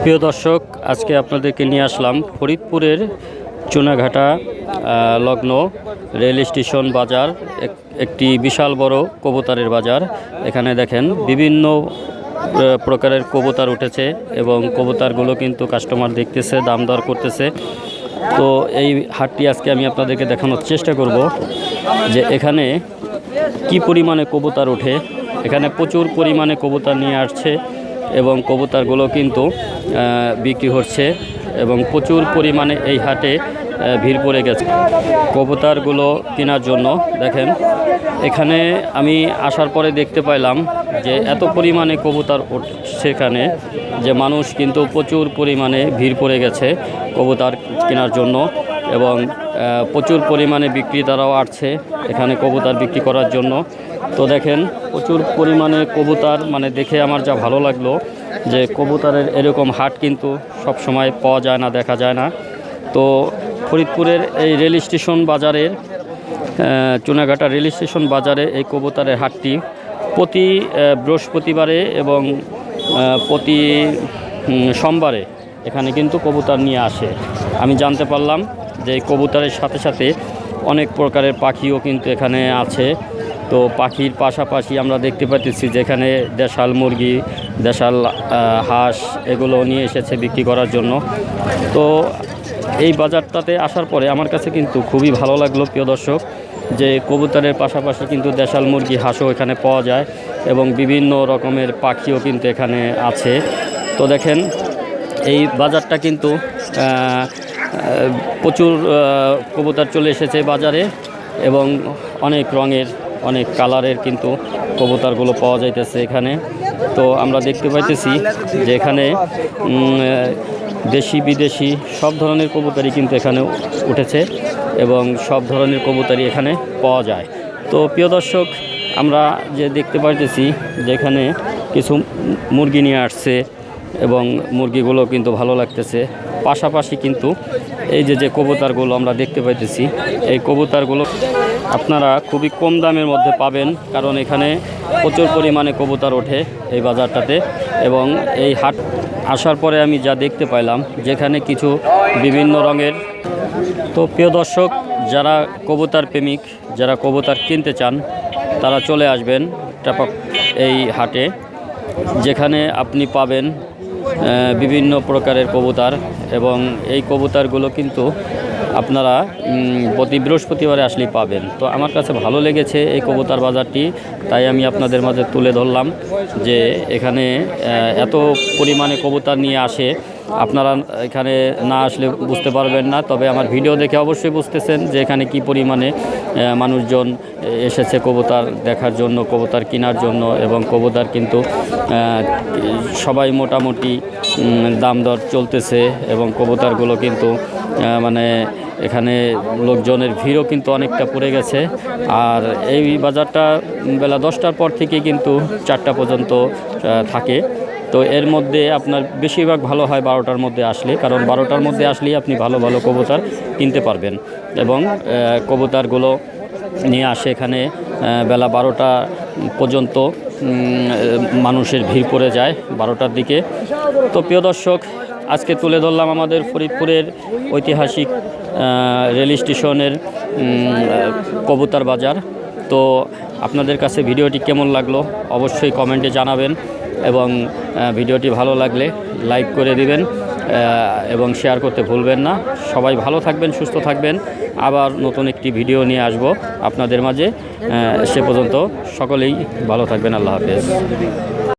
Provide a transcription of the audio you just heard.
প্রিয় দর্শক, আজকে আপনাদেরকে নিয়ে আসলাম ফরিদপুরের চুনাঘাটা লগ্ন রেল স্টেশন বাজার, এক- একটি বিশাল বড় কবুতরের বাজার। এখানে দেখেন বিভিন্ন প্রকারের কবুতর উঠেছে এবং কবুতরগুলো কিন্তু কাস্টমার দেখতেছে, দাম দর করতেছে। তো এই হাটটি আজকে আমি আপনাদেরকে দেখানোর চেষ্টা করব যে এখানে কি পরিমাণে কবুতর ওঠে। এখানে প্রচুর পরিমাণে কবুতর নিয়ে আসছে। এবং কবুতরগুলো কিন্তু বিক্রি হচ্ছে এবং প্রচুর পরিমাণে এই হাটে ভিড় পড়ে গেছে। কবুতরগুলো কেনার জন্য, দেখেন, এখানে আমি আসার পরে দেখতে পাইলাম যে এত পরিমাণে কবুতর সেখানে যে মানুষ কিন্তু প্রচুর পরিমাণে ভিড় পড়ে গেছে কবুতর কেনার জন্য। এবং প্রচুর পরিমাণে বিক্রেতারাও আসছে এখানে কবুতর বিক্রি করার জন্য। তো দেখেন, প্রচুর পরিমাণে কবুতর মানে দেখে আমার যা ভালো লাগল যে কবুতরের এরকম হাট কিন্তু সব সময় পাওয়া যায় না, দেখা যায় না। তো ফরিদপুরের এই রেল স্টেশন বাজারের চুনাঘাটা রেল স্টেশন বাজারে এই কবুতরের হাটটি প্রতি বৃহস্পতিবারে এবং প্রতি সোমবারে এখানে কিন্তু কবুতর নিয়ে আসে। আমি জানতে পারলাম যে কবুতরের সাথে সাথে অনেক প্রকারের পাখিও কিন্তু এখানে আছে। তো পাখির পাশাপাশি আমরা দেখতে পাচ্ছি যেখানে দেশাল মুরগি, দেশাল হাঁস এগুলো নিয়ে এসেছে বিক্রি করার জন্য। তো এই বাজারটাতে আসার পরে আমার কাছে কিন্তু খুবই ভালো লাগল, প্রিয় দর্শক, যে কবুতরের পাশাপাশি কিন্তু দেশাল মুরগি, হাঁসও এখানে পাওয়া যায় এবং বিভিন্ন রকমের পাখিও কিন্তু এখানে আছে। তো দেখেন, এই বাজারটা কিন্তু প্রচুর কবুতর চলে এসেছে বাজারে এবং অনেক রঙের, অনেক কালারের কিন্তু কবুতরগুলো পাওয়া যাইতেছে এখানে। তো আমরা দেখতে পাইতেছি যে এখানে দেশি, বিদেশি সব ধরনের কবুতরই কিন্তু এখানে উঠেছে এবং সব ধরনের কবুতরই এখানে পাওয়া যায়। তো প্রিয় দর্শক, আমরা যে দেখতে পাইতেছি যে এখানে কিছু মুরগি নিয়ে আসছে এবং মুরগিগুলো কিন্তু ভালো লাগতেছে। পাশাপাশি কিন্তু এই যে যে কবুতারগুলো আমরা দেখতে পাইতেছি, এই কবুতারগুলো আপনারা খুবই কম দামের মধ্যে পাবেন, কারণ এখানে প্রচুর পরিমাণে কবুতার ওঠে এই বাজারটাতে এবং এই হাট আসার পরে আমি যা দেখতে পাইলাম, যেখানে কিছু বিভিন্ন রঙের। তো প্রিয় দর্শক, যারা কবুতার প্রেমিক, যারা কবুতার কিনতে চান, তারা চলে আসবেন এই হাটে, যেখানে আপনি পাবেন বিভিন্ন প্রকারের কবুতার এবং এই কবুতারগুলো কিন্তু আপনারা প্রতি বৃহস্পতিবারে আসলেই পাবেন। তো আমার কাছে ভালো লেগেছে এই কবুতার বাজারটি, তাই আমি আপনাদের মাঝে তুলে ধরলাম যে এখানে এত পরিমাণে কবুতার নিয়ে আসে। আপনারা এখানে না আসলে বুঝতে পারবেন না, তবে আমার ভিডিও দেখে অবশ্যই বুঝতেছেন যে এখানে কি পরিমাণে মানুষজন এসেছে কবুতার দেখার জন্য, কবুতার কেনার জন্য এবং কবুতার কিন্তু সবাই মোটামুটি দাম দর চলতেছে এবং কবুতারগুলো কিন্তু মানে এখানে লোকজনের ভিড়ও কিন্তু অনেকটা পড়ে গেছে। আর এই বাজারটা বেলা দশটার পর থেকে কিন্তু চারটা পর্যন্ত থাকে। তো এর মধ্যে আপনার বেশিরভাগ ভালো হয় বারোটার মধ্যে আসলে, কারণ বারোটার মধ্যে আসলেই আপনি ভালো ভালো কবুতর কিনতে পারবেন। এবং কবুতরগুলো নিয়ে আসে এখানে বেলা বারোটা পর্যন্ত মানুষের ভিড় পড়ে যায় বারোটার দিকে। তো প্রিয় দর্শক, আজকে তুলে ধরলাম আমাদের ফরিদপুরের ঐতিহাসিক রেল স্টেশনের কবুতর বাজার। তো আপনাদের কাছে ভিডিওটি কেমন লাগল অবশ্যই কমেন্টে জানাবেন। এবং ভিডিওটি ভালো লাগলে লাইক করে দিবেন এবং শেয়ার করতে ভুলবেন না। সবাই ভালো থাকবেন, সুস্থ থাকবেন। আবার নতুন একটি ভিডিও নিয়ে আসব আপনাদের মাঝে সে পর্যন্ত সকলেই ভালো থাকবেন, আল্লাহ হাফেজ।